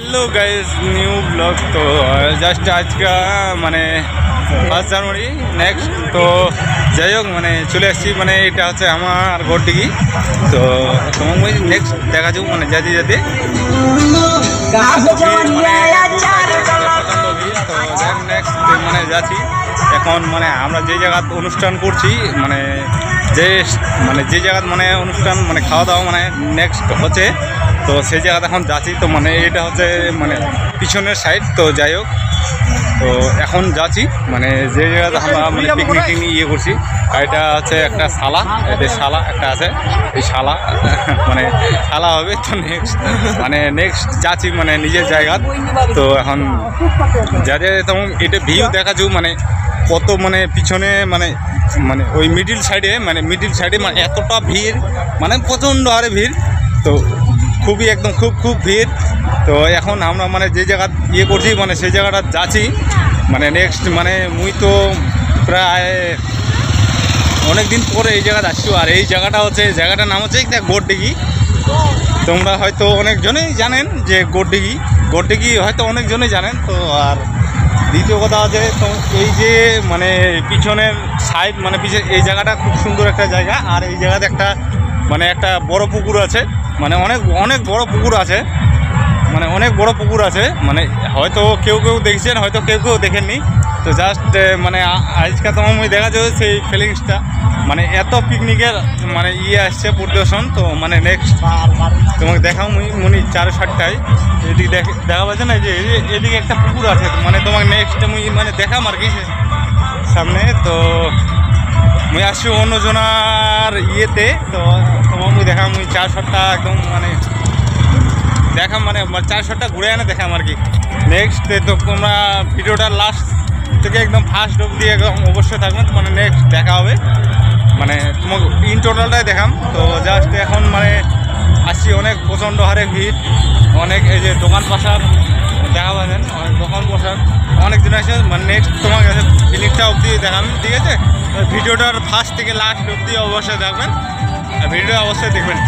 Hello guys new blog. তো just আজকে মানে ফার্স্ট জানুয়ারি নেক্সট তো যাই হোক মানে চলে আসছি মানে এটা হচ্ছে আমার ঘরটিকি তো তোমার নেক্সট দেখা যাব মানে যাতে যাতে নেক্সট মানে যাচ্ছি। এখন মানে আমরা যে জায়গাত অনুষ্ঠান করছি মানে যে মানে যে জায়গাত মানে অনুষ্ঠান মানে খাওয়া দাওয়া মানে নেক্সট হচ্ছে, তো সেই জায়গাতে এখন যাচ্ছি, তো মানে এটা হচ্ছে মানে পিছনের সাইড তো যাই হোক, তো এখন যাচ্ছি মানে যে জায়গাতে আমরা মানে পিকনিক টিকনিক ইয়ে করছি, আর এটা হচ্ছে একটা শালা, এটা শালা একটা আছে, এই শালা মানে শালা হবে, তো নেক্সট মানে নেক্সট যাচ্ছি মানে নিজের জায়গা তো এখন যাদের তেমন এটা ভিউ দেখা যাও মানে কত মানে পিছনে মানে মানে ওই মিডিল সাইডে মানে মিডিল সাইডে মানে এতটা ভিড় মানে প্রচণ্ড হারে ভিড়। তো খুবই একদম খুব খুব ভিড়। তো এখন আমরা মানে যে জায়গা ইয়ে করছি মানে সেই জায়গাটা যাচ্ছি। মানে নেক্সট মানে মুই তো প্রায় অনেক দিন পরে এই জায়গাটা আসছি। আর এই জায়গাটা হচ্ছে জায়গাটার নাম হচ্ছে গোডডিগি তোমরা হয়তো অনেকজনেই জানেন যে গোডডিগি গোডডিগি হয়তো অনেকজনেই জানেন, তো আর দ্বিতীয় কথা আছে, তো এই যে মানে পিছনের সাইড মানে পিছনে এই জায়গাটা খুব সুন্দর একটা জায়গা, আর এই জায়গাতে একটা মানে একটা বড় পুকুর আছে মানে অনেক অনেক বড় পুকুর আছে। মানে অনেক বড় পুকুর আছে মানে হয়তো কেউ কেউ দেখছেন, হয়তো কেউ কেউ দেখেননি। তো জাস্ট মানে আজকে তোমার মুই দেখা যাবে সেই ফিলিংসটা মানে এত পিকনিকের মানে ইয়ে আসছে পরিদর্শন, তো মানে নেক্সট তোমাকে দেখাও মুই মনি চার সাতটায়। এদিকে দেখে, দেখা পাচ্ছে না যে এদিকে একটা পুকুর আছে মানে তোমাকে নেক্সট মুই মানে দেখাম আর কি সামনে, তো মুই আসছি অন্যজনার ইয়েতে, তো তোমার মুই দেখাম, মুই চার সাতটা একদম মানে দেখাম মানে চার শটটা ঘুরে এনে দেখাম আর কি। নেক্সট তো তোমরা ভিডিওটা লাস্ট থেকে একদম ফার্স্ট অবধি একদম অবশ্যই থাকবেন মানে নেক্সট দেখা হবে। মানে তোমাকে ইন টোটালটাই দেখাম। তো জাস্ট এখন মানে আসছি অনেক প্রচণ্ড হারে ভিড়, অনেক এই যে দোকান পাশার দেখা পাবেন অনেক দোকান পাশার অনেক দিন আছে। মানে নেক্সট তোমার কাছে ফিলিংসটা অবধি দেখাম, ঠিক আছে? ভিডিওটার ফার্স্ট থেকে লাস্ট অবধি অবশ্যই দেখবেন। আর ভিডিওটা অবশ্যই দেখবেন।